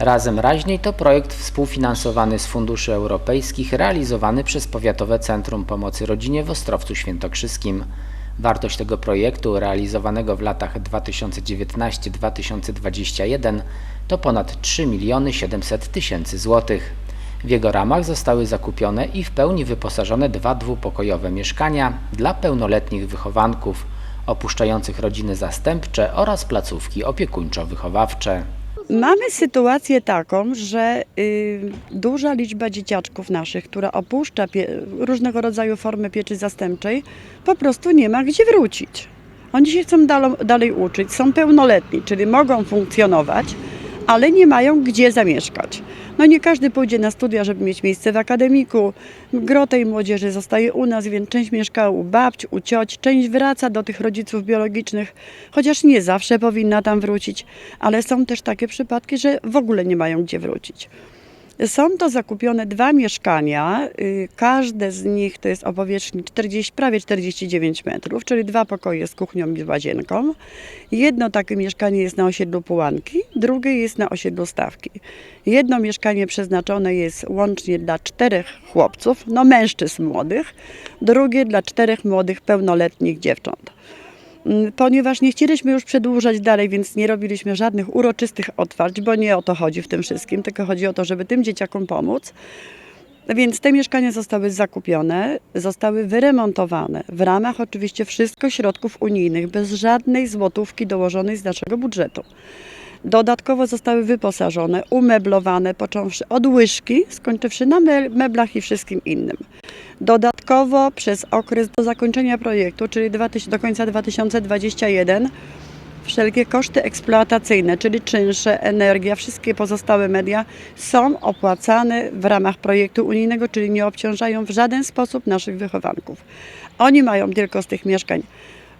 Razem Raźniej to projekt współfinansowany z funduszy europejskich realizowany przez Powiatowe Centrum Pomocy Rodzinie w Ostrowcu Świętokrzyskim. Wartość tego projektu realizowanego w latach 2019-2021 to ponad 3 miliony 700 tysięcy złotych. W jego ramach zostały zakupione i w pełni wyposażone dwa dwupokojowe mieszkania dla pełnoletnich wychowanków opuszczających rodziny zastępcze oraz placówki opiekuńczo-wychowawcze. Mamy sytuację taką, że y, duża liczba dzieciaczków naszych, która opuszcza różnego rodzaju formy pieczy zastępczej, po prostu nie ma gdzie wrócić. Oni się chcą dalej uczyć, są pełnoletni, czyli mogą funkcjonować, ale nie mają gdzie zamieszkać. No nie każdy pójdzie na studia, żeby mieć miejsce w akademiku. Gro tej młodzieży zostaje u nas, więc część mieszka u babci, u cioć, część wraca do tych rodziców biologicznych, chociaż nie zawsze powinna tam wrócić, ale są też takie przypadki, że w ogóle nie mają gdzie wrócić. Są to zakupione dwa mieszkania, y, każde z nich to jest o powierzchni 40, prawie 49 metrów, czyli dwa pokoje z kuchnią i łazienką. Jedno takie mieszkanie jest na osiedlu Pułanki, drugie jest na osiedlu Stawki. Jedno mieszkanie przeznaczone jest łącznie dla czterech chłopców, no mężczyzn młodych, drugie dla czterech młodych, pełnoletnich dziewcząt. Mm, Ponieważ nie chcieliśmy już przedłużać dalej, więc nie robiliśmy żadnych uroczystych otwarć, bo nie o to chodzi w tym wszystkim, tylko chodzi o to, żeby tym dzieciakom pomóc. Więc te mieszkania zostały zakupione, zostały wyremontowane w ramach oczywiście wszystko środków unijnych, bez żadnej złotówki dołożonej z naszego budżetu. Dodatkowo zostały wyposażone, umeblowane, począwszy od łyżki, skończywszy na me- meblach i wszystkim innym. Dodatkowo przez okres do zakończenia projektu, czyli 2000 do końca 2021, wszelkie koszty eksploatacyjne, czyli czynsze, energia, wszystkie pozostałe media są opłacane w ramach projektu unijnego, czyli nie obciążają w żaden sposób naszych wychowanków. Oni mają tylko z tych mieszkań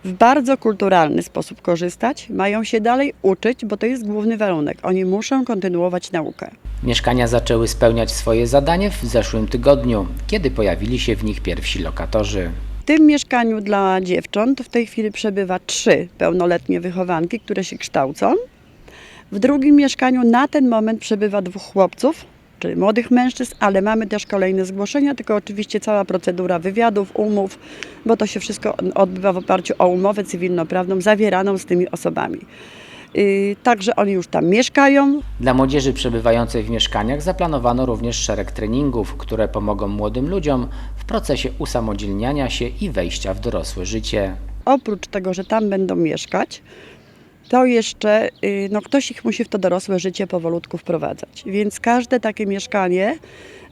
w bardzo kulturalny sposób korzystać, mają się dalej uczyć, bo to jest główny warunek. Oni muszą kontynuować naukę. Mieszkania zaczęły spełniać swoje zadanie w zeszłym tygodniu, kiedy pojawili się w nich pierwsi lokatorzy. W tym mieszkaniu dla dziewcząt w tej chwili przebywa trzy pełnoletnie wychowanki, które się kształcą. W drugim mieszkaniu na ten moment przebywa dwóch chłopców, czyli młodych mężczyzn, ale mamy też kolejne zgłoszenia, tylko oczywiście cała procedura wywiadów, umów, bo to się wszystko odbywa w oparciu o umowę cywilnoprawną zawieraną z tymi osobami. Yy, Także oni już tam mieszkają, Dla młodzieży przebywającej w mieszkaniach zaplanowano również szereg treningów, które pomogą młodym ludziom w procesie usamodzielniania się i wejścia w dorosłe życie. oprócz tego, że tam będą mieszkać, to jeszcze y, no, ktoś ich musi w to dorosłe życie powolutku wprowadzać. Więc każde takie mieszkanie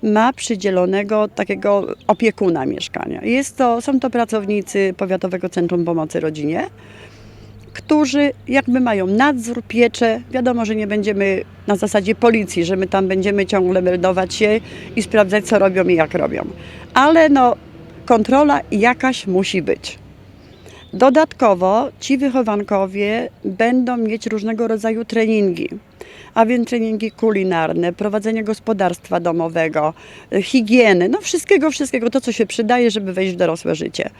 ma przydzielonego takiego opiekuna mieszkania. Jest to, są to pracownicy Powiatowego Centrum Pomocy Rodzinie, którzy jakby mają nadzór, pieczę. Wiadomo, że nie będziemy na zasadzie policji, że my tam będziemy ciągle meldować się i sprawdzać, co robią i jak robią. Ale no, kontrola jakaś musi być. Dodatkowo ci wychowankowie będą mieć różnego rodzaju treningi, a więc treningi kulinarne, prowadzenie gospodarstwa domowego, y, higieny, no wszystkiego, wszystkiego to, co się przydaje, żeby wejść w dorosłe życie.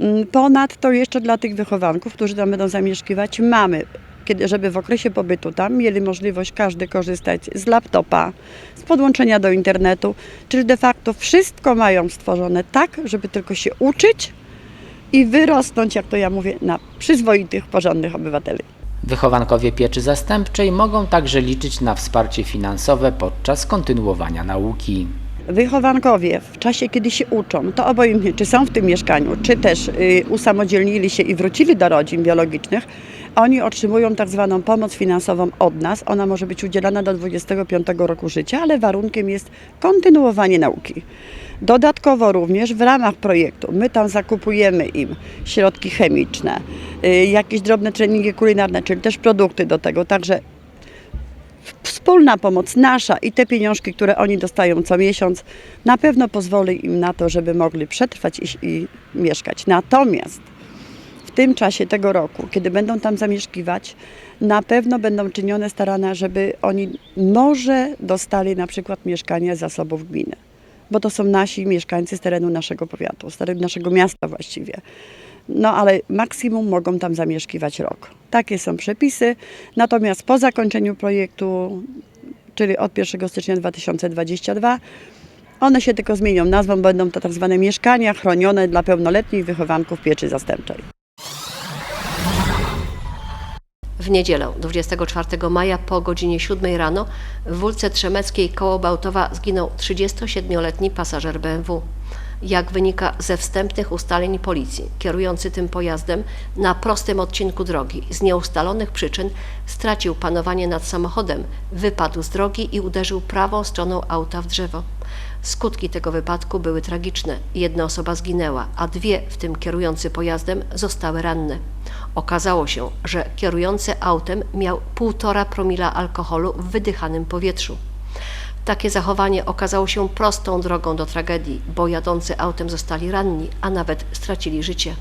Mm, Ponadto jeszcze dla tych wychowanków, którzy tam będą zamieszkiwać, mamy, kiedy, żeby w okresie pobytu tam mieli możliwość każdy korzystać z laptopa, z podłączenia do internetu, czyli de facto wszystko mają stworzone tak, żeby tylko się uczyć i wyrosnąć, jak to ja mówię, na przyzwoitych, porządnych obywateli. Wychowankowie pieczy zastępczej mogą także liczyć na wsparcie finansowe podczas kontynuowania nauki. Wychowankowie w czasie, kiedy się uczą, to obojętnie, czy są w tym mieszkaniu, czy też y, usamodzielnili się i wrócili do rodzin biologicznych, oni otrzymują tak zwaną pomoc finansową od nas. Ona może być udzielana do 25 roku życia, ale warunkiem jest kontynuowanie nauki. Dodatkowo również w ramach projektu my tam zakupujemy im środki chemiczne, y, jakieś drobne treningi kulinarne, czyli też produkty do tego, także wspólna pomoc nasza i te pieniążki, które oni dostają co miesiąc, na pewno pozwoli im na to, żeby mogli przetrwać i, i mieszkać. Natomiast tym czasie tego roku, kiedy będą tam zamieszkiwać, na pewno będą czynione starania, żeby oni może dostali na przykład mieszkanie z zasobów gminy. Bo to są nasi mieszkańcy z terenu naszego powiatu, z terenu naszego miasta właściwie. No ale maksimum mogą tam zamieszkiwać rok. Takie są przepisy. Natomiast po zakończeniu projektu czyli od 1 stycznia 2022. One się tylko zmienią nazwą, będą to tak zwane mieszkania chronione dla pełnoletnich wychowanków pieczy zastępczej. W niedzielę 24 maja po godzinie 7 rano w Wólce Trzemeckiej koło Bałtowa zginął 37-letni pasażer BMW. Jak wynika ze wstępnych ustaleń policji, kierujący tym pojazdem na prostym odcinku drogi z nieustalonych przyczyn stracił panowanie nad samochodem, wypadł z drogi i uderzył prawą stroną auta w drzewo. Skutki tego wypadku były tragiczne. Jedna osoba zginęła, a dwie, w tym kierujący pojazdem, zostały ranne. Okazało się, że kierujący autem miał 1,5 promila alkoholu w wydychanym powietrzu. Takie zachowanie okazało się prostą drogą do tragedii, bo jadący autem zostali ranni, a nawet stracili życie.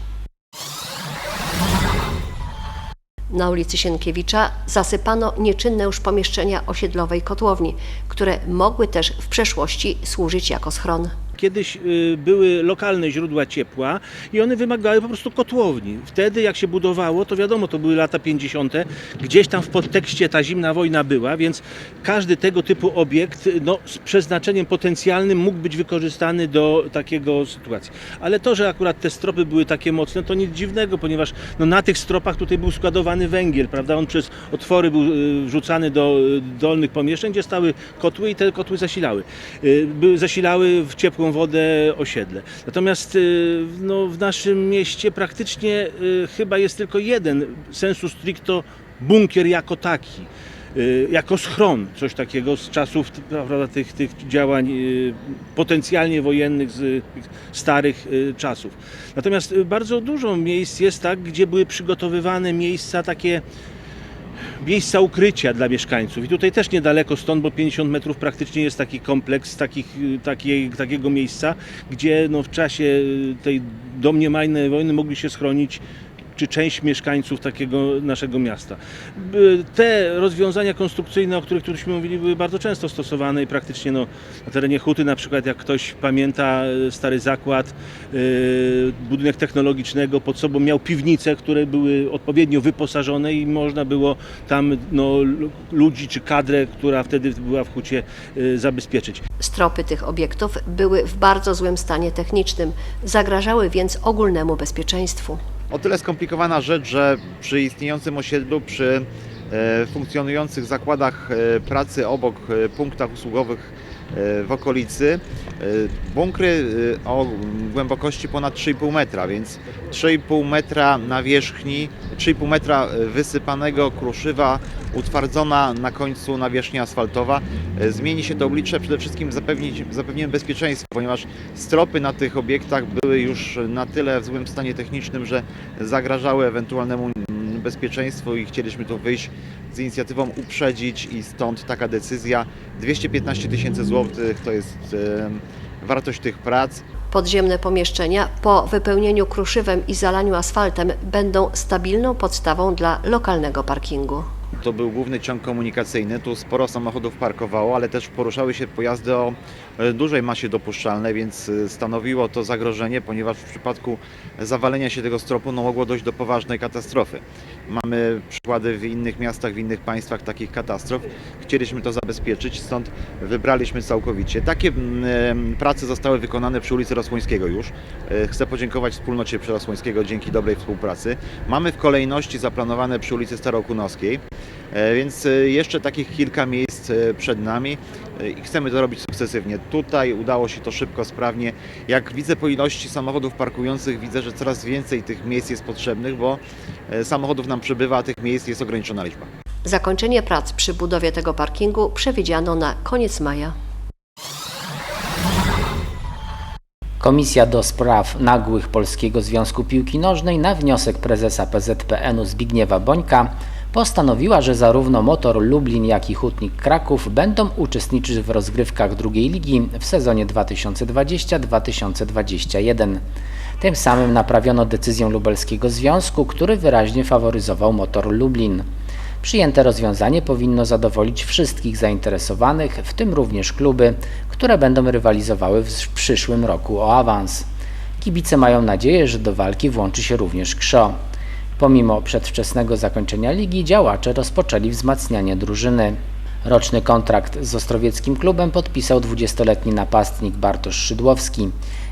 Na ulicy Sienkiewicza zasypano nieczynne już pomieszczenia osiedlowej kotłowni, które mogły też w przeszłości służyć jako schron. Kiedyś y, były lokalne źródła ciepła i one wymagały po prostu kotłowni. Wtedy jak się budowało, to wiadomo, to były lata 50. Gdzieś tam w podtekście ta zimna wojna była, więc każdy tego typu obiekt no, z przeznaczeniem potencjalnym mógł być wykorzystany do takiego sytuacji. Ale to, że akurat te stropy były takie mocne, to nic dziwnego, ponieważ no, na tych stropach tutaj był składowany węgiel, prawda? On przez otwory był y, wrzucany do y, dolnych pomieszczeń, gdzie stały kotły i te kotły zasilały. Y, Były, zasilały w ciepłą wodę osiedle. Natomiast y, no, w naszym mieście praktycznie y, chyba jest tylko jeden sensu stricto bunkier jako taki. y, Jako schron, coś takiego z czasów prawda, tych, tych działań potencjalnie wojennych z starych czasów. Natomiast bardzo dużo miejsc jest tak, gdzie były przygotowywane miejsca takie miejsca ukrycia dla mieszkańców. I tutaj też niedaleko stąd, bo 50 metrów praktycznie jest taki kompleks takich, takiego miejsca, gdzie no, w czasie tej domniemanej wojny mogli się schronić czy część mieszkańców takiego naszego miasta. Te rozwiązania konstrukcyjne, o których tuśmy mówili, były bardzo często stosowane i praktycznie no, na terenie Huty na przykład, jak ktoś pamięta y, stary zakład, y, budynek technologicznego pod sobą miał piwnice, które były odpowiednio wyposażone i można było tam no, lu- ludzi czy kadrę, która wtedy była w Hucie y, zabezpieczyć. Stropy tych obiektów były w bardzo złym stanie technicznym, zagrażały więc ogólnemu bezpieczeństwu. O tyle skomplikowana rzecz, że przy istniejącym osiedlu, przy e, funkcjonujących zakładach e, pracy obok e, punktach usługowych w okolicy, e, bunkry e, o głębokości ponad 3,5 metra, więc 3,5 metra nawierzchni, 3,5 metra wysypanego kruszywa, utwardzona na końcu nawierzchnia asfaltowa. E, Zmieni się to oblicze przede wszystkim zapewnić, zapewnieniem bezpieczeństwa, ponieważ stropy na tych obiektach były już na tyle w złym stanie technicznym, że zagrażały ewentualnemu bezpieczeństwu i chcieliśmy tu wyjść z inicjatywą uprzedzić i stąd taka decyzja. 215 tysięcy złotych to jest wartość tych prac. Podziemne pomieszczenia po wypełnieniu kruszywem i zalaniu asfaltem będą stabilną podstawą dla lokalnego parkingu. To był główny ciąg komunikacyjny. Tu sporo samochodów parkowało, ale też poruszały się pojazdy o e, dużej masie dopuszczalnej, więc e, stanowiło to zagrożenie, ponieważ w przypadku zawalenia się tego stropu no, mogło dojść do poważnej katastrofy. Mamy przykłady w innych miastach, w innych państwach takich katastrof. Chcieliśmy to zabezpieczyć, stąd wybraliśmy całkowicie. Takie mm, prace zostały wykonane przy ulicy Rosłońskiego już. E, Chcę podziękować wspólnocie Przyrosłońskiego dzięki dobrej współpracy. Mamy w kolejności zaplanowane przy ulicy Starokunowskiej. E, Więc e, jeszcze takich kilka miejsc e, przed nami i chcemy to robić sukcesywnie. Tutaj udało się to szybko, sprawnie. Jak widzę po ilości samochodów parkujących, widzę, że coraz więcej tych miejsc jest potrzebnych, bo samochodów nam przybywa, a tych miejsc jest ograniczona liczba. Zakończenie prac przy budowie tego parkingu przewidziano na koniec maja. Komisja do spraw nagłych Polskiego Związku Piłki Nożnej na wniosek prezesa PZPN-u Zbigniewa Bońka postanowiła, że zarówno Motor Lublin, jak i Hutnik Kraków będą uczestniczyć w rozgrywkach drugiej ligi w sezonie 2020-2021. Tym samym naprawiono decyzję lubelskiego związku, który wyraźnie faworyzował Motor Lublin. Przyjęte rozwiązanie powinno zadowolić wszystkich zainteresowanych, w tym również kluby, które będą rywalizowały w przyszłym roku o awans. Kibice mają nadzieję, że do walki włączy się również KSZO. Pomimo przedwczesnego zakończenia ligi, działacze rozpoczęli wzmacnianie drużyny. Roczny kontrakt z ostrowieckim klubem podpisał 20-letni napastnik Bartosz Szydłowski.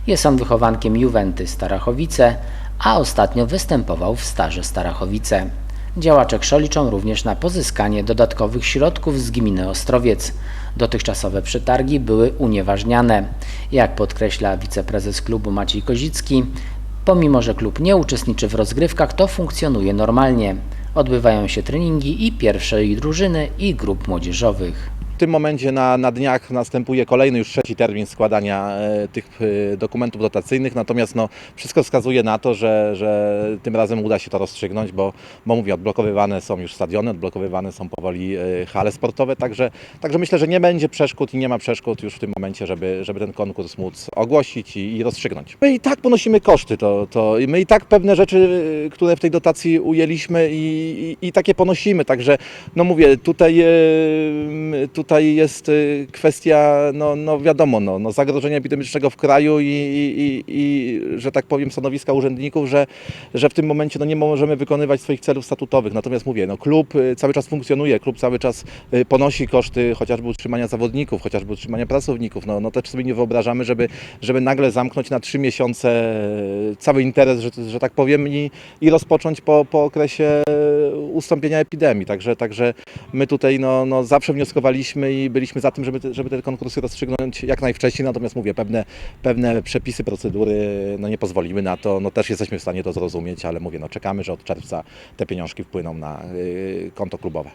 Jest on wychowankiem Juventy Starachowice, a ostatnio występował w Starze Starachowice. Działacze liczą również na pozyskanie dodatkowych środków z gminy Ostrowiec. Dotychczasowe przetargi były unieważniane. Jak podkreśla wiceprezes klubu Maciej Kozicki, pomimo że klub nie uczestniczy w rozgrywkach, to funkcjonuje normalnie. Odbywają się treningi i pierwszej drużyny i grup młodzieżowych. W tym momencie na, na dniach następuje kolejny już trzeci termin składania e, tych e, dokumentów dotacyjnych, natomiast no, wszystko wskazuje na to, że, że tym razem uda się to rozstrzygnąć, bo, bo mówię, odblokowywane są już stadiony, odblokowywane są powoli e, hale sportowe, także, także myślę, że nie będzie przeszkód i nie ma przeszkód już w tym momencie, żeby, żeby ten konkurs móc ogłosić i, i rozstrzygnąć. My i tak ponosimy koszty, to, to my i tak pewne rzeczy, które w tej dotacji ujęliśmy i, i, i takie ponosimy, także no mówię, tutaj, e, tutaj jest e, kwestia, no, no wiadomo, no, no zagrożenia epidemicznego w kraju i, i, i, że tak powiem stanowiska urzędników, że, że w tym momencie no, nie możemy wykonywać swoich celów statutowych. Natomiast mówię, no, klub e, cały czas funkcjonuje, klub cały czas e, ponosi koszty chociażby utrzymania zawodników, chociażby utrzymania pracowników. No, no też sobie nie wyobrażamy, żeby, żeby nagle zamknąć na trzy miesiące cały interes, że, że tak powiem, i, i rozpocząć po, po okresie ustąpienia epidemii. Także, także my tutaj no, no, zawsze wnioskowaliśmy i byliśmy za tym, żeby te, żeby te konkursy rozstrzygnąć jak najwcześniej. Natomiast mówię, pewne, pewne przepisy, procedury no, nie pozwoliły na to. No, też jesteśmy w stanie to zrozumieć, ale mówię, no, czekamy, że od czerwca te pieniążki wpłyną na y, konto klubowe.